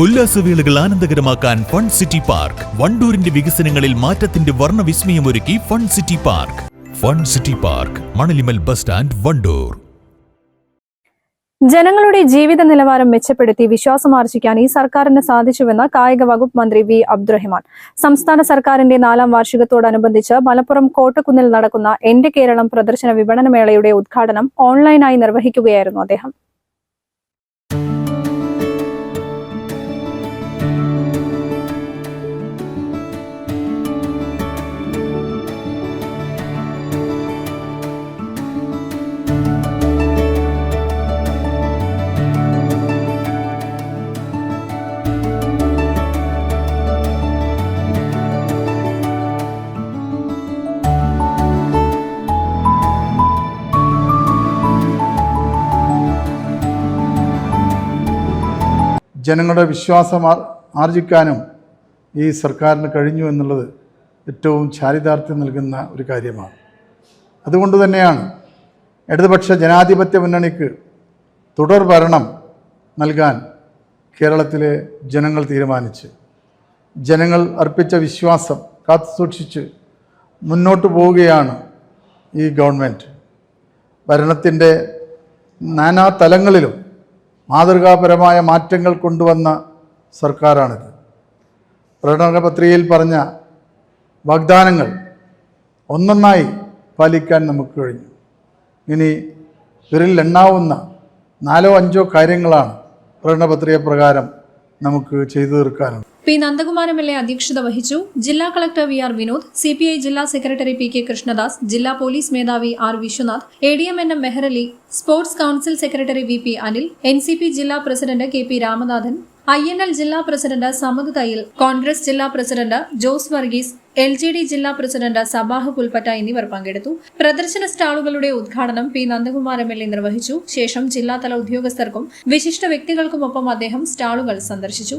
ഉല്ലാസവേളകൾ ആനന്ദകരമാക്കാൻ fun city park. വണ്ടൂരിന്റെ വികസനങ്ങളിൽ മാറ്റത്തിന്റെ വർണവിസ്മയമൊരുക്കി fun city park. Fun city park Manalimal bus stand Wandoor. ജനങ്ങളുടെ ജീവിത നിലവാരം മെച്ചപ്പെടുത്തി വിശ്വാസമാർജിക്കാൻ ഈ സർക്കാരിന് സാധിച്ചുവെന്ന് കായിക വകുപ്പ് മന്ത്രി വി അബ്ദുറഹിമാൻ. സംസ്ഥാന സർക്കാരിന്റെ നാലാം വാർഷികത്തോടനുബന്ധിച്ച് മലപ്പുറം കോട്ടക്കുന്നിൽ നടക്കുന്ന എന്റെ കേരളം പ്രദർശന വിപണനമേളയുടെ ഉദ്ഘാടനം ഓൺലൈനായി നിർവഹിക്കുകയായിരുന്നു അദ്ദേഹം. ജനങ്ങളുടെ വിശ്വാസം ആർ- ആർജിക്കാനും ഈ സർക്കാരിന് കഴിഞ്ഞു എന്നുള്ളത് ഏറ്റവും ചാരിതാർത്ഥ്യം നൽകുന്ന ഒരു കാര്യമാണ്. അതുകൊണ്ട് തന്നെയാണ് ഇടതുപക്ഷ ജനാധിപത്യ മുന്നണിക്ക് തുടർ ഭരണം നൽകാൻ കേരളത്തിലെ ജനങ്ങൾ തീരുമാനിച്ച് ജനങ്ങൾ അർപ്പിച്ച വിശ്വാസം കാത്തു സൂക്ഷിച്ച് മുന്നോട്ട് പോവുകയാണ് ഈ ഗവൺമെന്റ് ഭരണത്തിന്റെ നാനാ തലങ്ങളിലും മാതൃകാപരമായ മാറ്റങ്ങൾ കൊണ്ടുവന്ന സർക്കാരാണിത്. പ്രകടന പത്രികയിൽ പറഞ്ഞ വാഗ്ദാനങ്ങൾ ഒന്നൊന്നായി പാലിക്കാൻ നമുക്ക് കഴിഞ്ഞു. ഇനി വിരലിൽ എണ്ണാവുന്ന നാലോ അഞ്ചോ കാര്യങ്ങളാണ് പ്രകടനപത്രിക പ്രകാരം നമുക്ക് ചെയ്തു തീർക്കാനുള്ളത്. പി നന്ദകുമാരം എൽ എ അധ്യക്ഷത വഹിച്ചു ജില്ലാ collector V R Vinod C P I ജില്ലാ സെക്രട്ടറി പി കെ കൃഷ്ണദാസ് ജില്ലാ പോലീസ് മേധാവി R Viswanath A D M N M Mehrali sports council secretary V P Anil N C P ജില്ലാ president K P Ramanathan I N L ജില്ലാ president Samad Thayyil Congress ജില്ലാ president Jose Varghese L J D ജില്ലാ president Sabah Pulpatta എന്നിവർ പങ്കെടുത്തു. പ്രദർശന സ്റ്റാളുകളുടെ ഉദ്ഘാടനം P Nandakumar M L A നിർവഹിച്ചു. ശേഷം ജില്ലാതല ഉദ്യോഗസ്ഥർക്കും വിശിഷ്ട വ്യക്തികൾക്കുമൊപ്പം അദ്ദേഹം സ്റ്റാളുകൾ സന്ദർശിച്ചു.